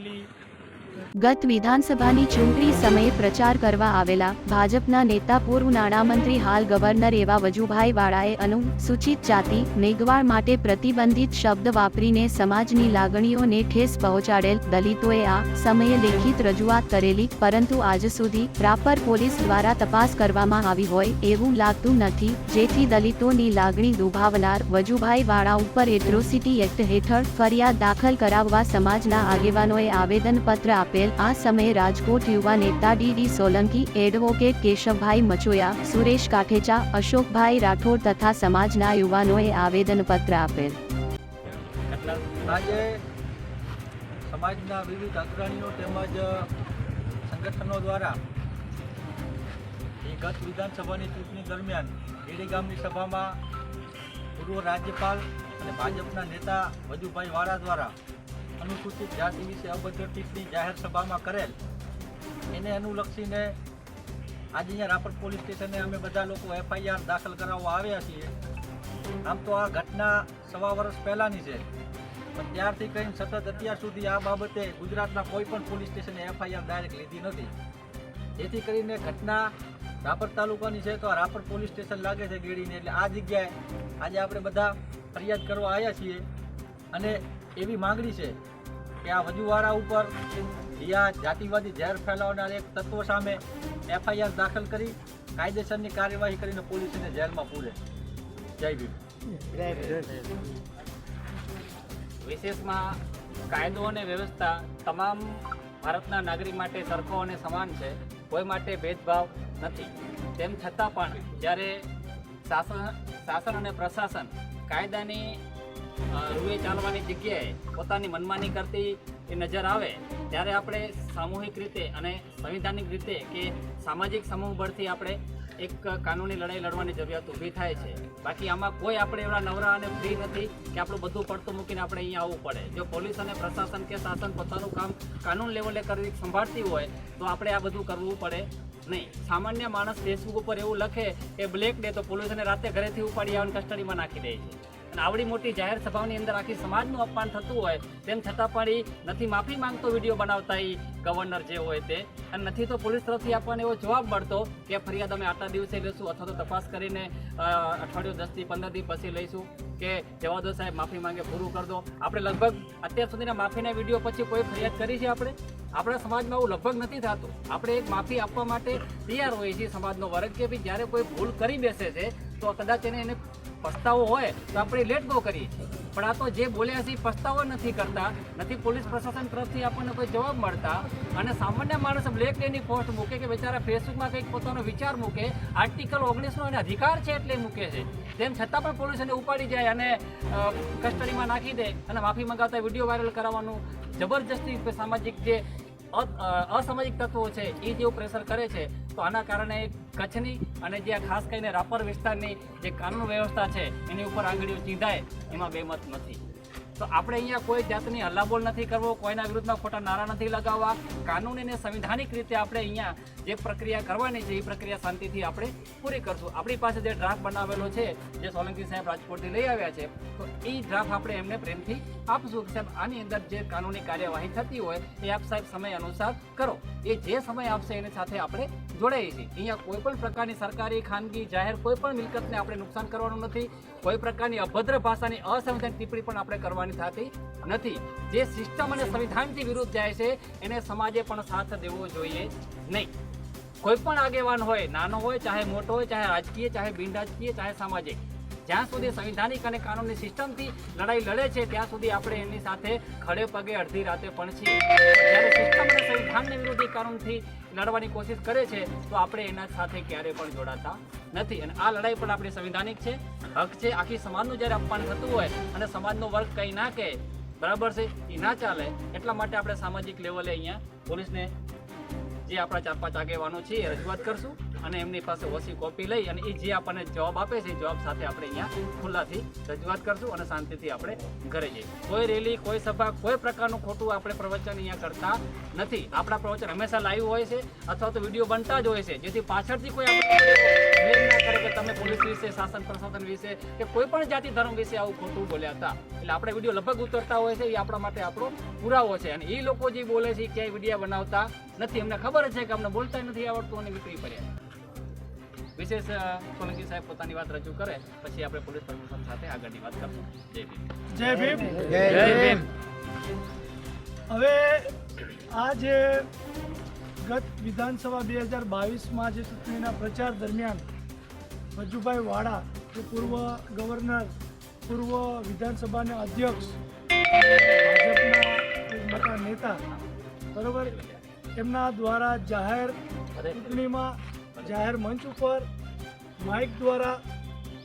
Rally ગત વિધાનસભાની ચૂંટણી સમયે પ્રચાર કરવા આવેલા ભાજપના નેતા પૂર્વ નાણામંત્રી હાલ ગવર્નર એવા વજુભાઈ વાળાએ અનુસૂચિત જાતિ મેઘવાળ માટે પ્રતિબંધિત શબ્દ વાપરીને સમાજની લાગણીઓને ઠેસ પહોંચાડેલ દલિતોએ આ સમયે લેખિત રજૂઆત કરેલી, પરંતુ આજ સુધી રાપર પોલીસ દ્વારા તપાસ કરવામાં આવી હોય એવું લાગતું નથી, જેથી દલિતોની લાગણી દુભાવનાર વજુભાઈ વાળા ઉપર એટ્રોસિટી એક્ટ હેઠળ ફરિયાદ દાખલ કરાવવા સમાજના આગેવાનોએ આવેદનપત્ર આપેલ આ સમયે રાજકોટ યુવા નેતા ડીડી સોલંકી, એડવોકેટ કેશવભાઈ મચોયા, સુરેશ કાઠેચા, અશોકભાઈ રાઠોડ તથા સમાજના યુવાનોએ આવેદનપત્ર આપેલ. આજે સમાજના વિવિધ અગ્રણીઓ તેમજ સંગઠનો દ્વારા ગત વિધાનસભાની ચૂંટણી દરમિયાન ગેડી ગામની સભામાં પૂર્વ રાજ્યપાલ અને ભાજપના નેતા વજુભાઈ વાળા દ્વારા અનુસૂચિત જાતિ વિશે અભદ્ર ટિપ્પણી જાહેર સભામાં કરેલ. એને અનુલક્ષીને આજે અહીંયા રાપર પોલીસ સ્ટેશને અમે બધા લોકો એફઆઈઆર દાખલ કરાવવા આવ્યા છીએ. આમ તો આ ઘટના સવા વર્ષ પહેલાંની છે. પણ ત્યારથી કહીને સતત અત્યાર સુધી આ બાબતે ગુજરાતના કોઈ પણ પોલીસ સ્ટેશને એફઆઈઆર ડાયરેક્ટ લીધી નથી. જેથી કરીને ઘટના રાપર તાલુકાની છે તો આ રાપર પોલીસ સ્ટેશન લાગે છે ગેડીને એટલે આ જગ્યાએ આજે આપણે બધા ફરિયાદ કરવા આવ્યા છીએ. અને એવી માંગણી છે કે આ વજુવાળા ઉપર જાતિવાદી ઝેર ફેલાવનાર એક તત્વ સામે એફઆઈઆર દાખલ કરી કાયદેસરની કાર્યવાહી કરીને પોલીસને જેલમાં પૂરે. જય ભીમ. વિશેષમાં કાયદો અને વ્યવસ્થા તમામ ભારતના નાગરિક માટે સરખો અને સમાન છે. કોઈ માટે ભેદભાવ નથી. તેમ છતાં પણ જ્યારે શાસન શાસન અને પ્રશાસન કાયદાની રૂએ ચાલવાની જગ્યાએ પોતાની મનમાની કરતી એ નજર આવે, ત્યારે આપણે સામૂહિક રીતે અને સંવિધાનિક રીતે કે સામાજિક સમૂહ બળથી આપણે એક કાનૂની લડાઈ લડવાની જરૂરિયાત ઊભી થાય છે. બાકી આમાં કોઈ આપણે એવા નવરા અને ફ્રી નથી કે આપણું બધું પડતું મૂકીને આપણે અહીંયા આવવું પડે. જો પોલીસ અને પ્રશાસન કે શાસન પોતાનું કામ કાનૂન લેવલે કરવી સંભાળતી હોય, તો આપણે આ બધું કરવું પડે નહીં. સામાન્ય માણસ ફેસબુક ઉપર એવું લખે કે બ્લેક ડે તો પોલીસને રાતે ઘરેથી ઉપાડી આવીને કસ્ટડીમાં નાખી દે છે. આવડી મોટી જાહેર સભાઓની અંદર આખી સમાજનું અપમાન થતું હોય, તેમ છતાં પણ એ નથી માફી માંગતો વીડિયો બનાવતા એ ગવર્નર જે હોય તે. અને નથી તો પોલીસ તરફથી આપણને એવો જવાબ મળતો કે ફરિયાદ અમે આટલા દિવસે લઈશું અથવા તો તપાસ કરીને અઠવાડિયું દસથી પંદર દિવસ પછી લઈશું કે જવા દો સાહેબ, માફી માંગે, પૂરું કરી દો. આપણે લગભગ અત્યાર સુધીના માફીના વીડિયો પછી કોઈ ફરિયાદ કરી છે આપણે? આપણા સમાજમાં એવું લગભગ નથી થતું. આપણે એક માફી આપવા માટે તૈયાર હોઈએ છીએ સમાજનો વર્ગ કે ભાઈ જ્યારે કોઈ ભૂલ કરી બેસે છે, તો કદાચ એને એને પસ્તાવો હોય તો આપણે લેટ ગો કરીએ. પણ આ તો જે બોલ્યા છે પસ્તાવો નથી કરતા. નથી પોલીસ પ્રશાસન તરફથી આપણને કોઈ જવાબ મળતા. અને સામાન્ય માણસ બ્લેક ડેની પોસ્ટ મૂકે કે બેચારા ફેસબુકમાં કંઈક પોતાનો વિચાર મૂકે. આર્ટિકલ ઓગણીસનો એને અધિકાર છે એટલે મૂકે છે. તેમ છતાં પણ પોલીસ એને ઉપાડી જાય અને કસ્ટડીમાં નાખી દે અને માફી મંગાવતા વીડિયો વાયરલ કરાવવાનું. જબરજસ્તી સામાજિક જે અસામાજિક તત્વો છે, એ જેવું પ્રેશર કરે છે, તો આના કારણે કચ્છની અને જે ખાસ કરીને રાપર વિસ્તારની જે કાનૂન વ્યવસ્થા છે, એની ઉપર આંગળીઓ ચીંધાય, એમાં બેમત નથી. તો આપણે અહીંયા કોઈ જાતની હલ્લાબોલ નથી કરવો, કોઈના વિરુદ્ધમાં ખોટા નારા નથી લગાવવા. કાનૂની અને સંવિધાનિક રીતે આપણે અહીંયા જે પ્રક્રિયા કરવાની છે, એ પ્રક્રિયા શાંતિથી આપણે પૂરી કરશું. આપણી પાસે જે ડ્રાફ્ટ બનાવેલો છે, જે સોલંકી સાહેબ રાજકોટથી લઈ આવ્યા છે, તો એ ડ્રાફ્ટ આપણે એમને પ્રેમથી આપશું. કે સાહેબ, આની અંદર જે કાનૂની કાર્યવાહી થતી હોય, એ આપ સાહેબ સમય અનુસાર કરો. એ જે સમય આપશે, એની સાથે આપણે જોડાઈએ છીએ. અહીંયા કોઈ પણ પ્રકારની સરકારી ખાનગી જાહેર કોઈ પણ મિલકતને આપણે નુકસાન કરવાનું નથી. કોઈ પ્રકારની અભદ્ર ભાષાની અસંવિધાનિક ટિપ્પણી પણ આપણે કરવાની થતી નથી. જે સિસ્ટમ અને સંવિધાનથી વિરુદ્ધ જાય છે, એને સમાજે પણ સાથ દેવો જોઈએ નહીં. કોઈ પણ આગેવાન હોય, નાનો હોય, ચાહે મોટો હોય, ચાહે રાજકીય, ચાહે બિન રાજકીય ચાહે સામાજિક, જ્યાં સુધી સંવિધાનિક અને કાનૂની સિસ્ટમથી લડાઈ લડે છે, ત્યાં સુધી આપણે એની સાથે ખડે પગે અડધી રાતે પણ છીએ. જ્યારે સિસ્ટમ અને સંવિધાનને વિરોધી કાનૂનથી લડવાની કોશિશ કરે છે, તો આપણે એના સાથે ક્યારેય પણ જોડાતા નથી. અને આ લડાઈ પણ આપણી સંવિધાનિક છે. હક છે. આખી સમાજનું જ્યારે અપમાન થતું હોય અને સમાજનો વર્ગ કંઈ ના કહે, બરાબર છે? એ ના ચાલે. એટલા માટે આપણે સામાજિક લેવલે અહીંયા પોલીસને જે આપણા ચાર પાંચ આગેવાનો છે, એ રજૂઆત કરશું અને એમની પાસે ઓછી કોપી લઈ અને એ જે આપણને જવાબ આપે છે, એ જવાબ સાથે આપણે અહીંયા ખુલ્લાથી રજૂઆત કરશું અને શાંતિથી આપણે ઘરે જઈએ. કોઈ રેલી, કોઈ સભા, કોઈ પ્રકારનું ખોટું આપણે પ્રવચન અહીંયા કરતા નથી. આપણા પ્રવચન હંમેશા લાઈવ હોય છે અથવા તો વીડિયો બનતા જ હોય છે. જેથી પાછળથી કોઈ આપણે બ્લેમ ના કરે કે તમે પોલીસ વિશે શાસન પ્રશાસન વિશે કે કોઈ પણ જાતિ ધર્મ વિશે આવું ખોટું બોલ્યા હતા. એટલે આપણે વીડિયો લગભગ ઉતરતા હોય છે એ આપણા માટે આપણો પુરાવો છે. અને એ લોકો જે બોલે છે એ ક્યાંય વિડીયા બનાવતા નથી. અમને ખબર છે કે અમને બોલતા નથી આવડતું અને નીકળી પડ્યા વિશેષ સોલંકી સાહેબ પોતાની વાત રજૂ કરે પછી આપણે પોલીસ પ્રમોશન સાથે આગળની વાત કરશું. જય ભીમ. જય ભીમ. જય ભીમ. હવે આ જે ગત વિધાનસભા બે હજાર બાવીસમાં જે ચૂંટણીના પ્રચાર દરમિયાન વજુભાઈ વાળા જે પૂર્વ ગવર્નર પૂર્વ વિધાનસભાના અધ્યક્ષ ભાજપના એક મોટા નેતા બરોબર? એમના દ્વારા જાહેર ચૂંટણીમાં જાહેર મંચ ઉપર માઇક દ્વારા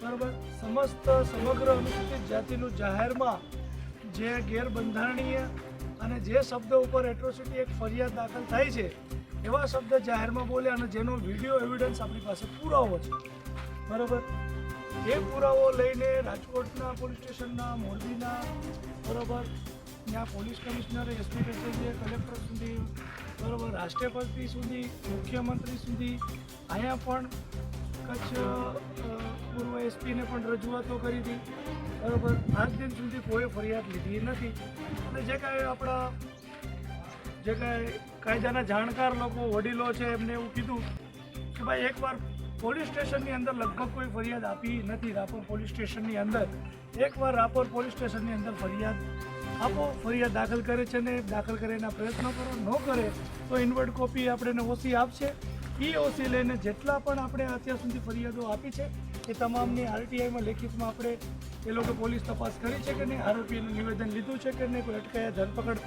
બરોબર? સમસ્ત સમગ્ર અનુસૂચિત જાતિનું જાહેરમાં જે ગેરબંધારણીય અને જે શબ્દ ઉપર એટ્રોસિટી એક ફરિયાદ દાખલ થાય છે એવા શબ્દ જાહેરમાં બોલ્યા અને જેનો વીડિયો એવિડન્સ આપણી પાસે પુરાવો છે. બરોબર? એ પુરાવો લઈને રાજકોટના પોલીસ સ્ટેશનના મોરબીના, બરોબર? ત્યાં પોલીસ કમિશનર, એસપી કચેરીએ, કલેક્ટર સુધી, બરોબર? રાષ્ટ્રપતિ સુધી, મુખ્યમંત્રી સુધી અહીંયા પણ કચ્છ પૂર્વ એસપીને પણ રજૂઆતો કરી હતી, બરોબર? આજ દિન સુધી કોઈ ફરિયાદ લીધી નથી. અને જે કાંઈ આપણા, જે કાંઈ કાયદાના જાણકાર લોકો, વડીલો છે એમને એવું કીધું કે ભાઈ, એકવાર પોલીસ સ્ટેશનની અંદર લગભગ કોઈ ફરિયાદ આપી નથી. રાપર પોલીસ સ્ટેશનની અંદર એકવાર રાપર પોલીસ સ્ટેશનની અંદર ફરિયાદ આપો, ફરિયાદ દાખલ કરે છે ને દાખલ કરે એના પ્રયત્નો કરો, ન કરે તો ઇન્વર્ટ કોપી આપણે ઓસી આપશે. એ ઓસી લઈને જેટલા પણ આપણે અત્યાર સુધી ફરિયાદો આપી છે, એ તમામની આરટીઆઈમાં લેખિતમાં આપણે એ લોકો પોલીસ તપાસ કરી છે કે નહીં, આરોપીનું નિવેદન લીધું છે કે નહીં, કોઈ અટકાયા ધરપકડ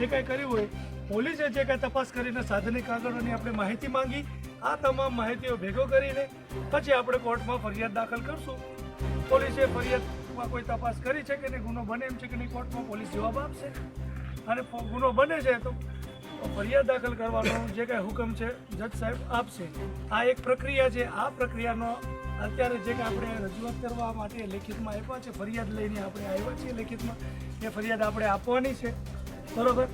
જે કાંઈ કર્યું હોય, પોલીસે જે કાંઈ તપાસ કરીને સાધનિક કાગળોની આપણે માહિતી માંગી આ તમામ માહિતીઓ ભેગો કરીને પછી આપણે કોર્ટમાં ફરિયાદ દાખલ કરશું. પોલીસે ફરિયાદમાં કોઈ તપાસ કરી છે કે નહીં, ગુનો બને એમ છે કે નહીં કોર્ટમાં, પોલીસ જવાબ આપશે. અને ગુનો બને છે તો ફરિયાદ દાખલ કરવાનો જે કાંઈ હુકમ છે, જજ સાહેબ આપશે. આ એક પ્રક્રિયા છે. આ પ્રક્રિયાનો અત્યારે જે કાંઈ આપણે રજૂઆત કરવા માટે લેખિતમાં આપ્યા છે, ફરિયાદ લઈને આપણે આવ્યા છીએ લેખિતમાં. એ ફરિયાદ આપણે આપવાની છે. બરોબર?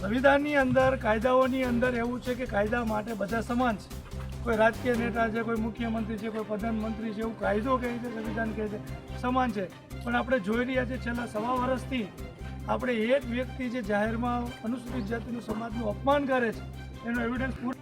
સંવિધાનની અંદર, કાયદાઓની અંદર એવું છે કે કાયદા માટે બધા સમાન છે. કોઈ રાજકીય નેતા છે, કોઈ મુખ્યમંત્રી છે, કોઈ પ્રધાનમંત્રી છે, એવું કાયદો કહે છે, સંવિધાન કહે છે, સમાન છે. પણ આપણે જોઈ રહ્યા છે, છેલ્લા સવા વર્ષથી આપણે એક વ્યક્તિ જે જાહેરમાં અનુસૂચિત જાતિનું સમાજનું અપમાન કરે છે, એનો એવિડન્સ પૂરો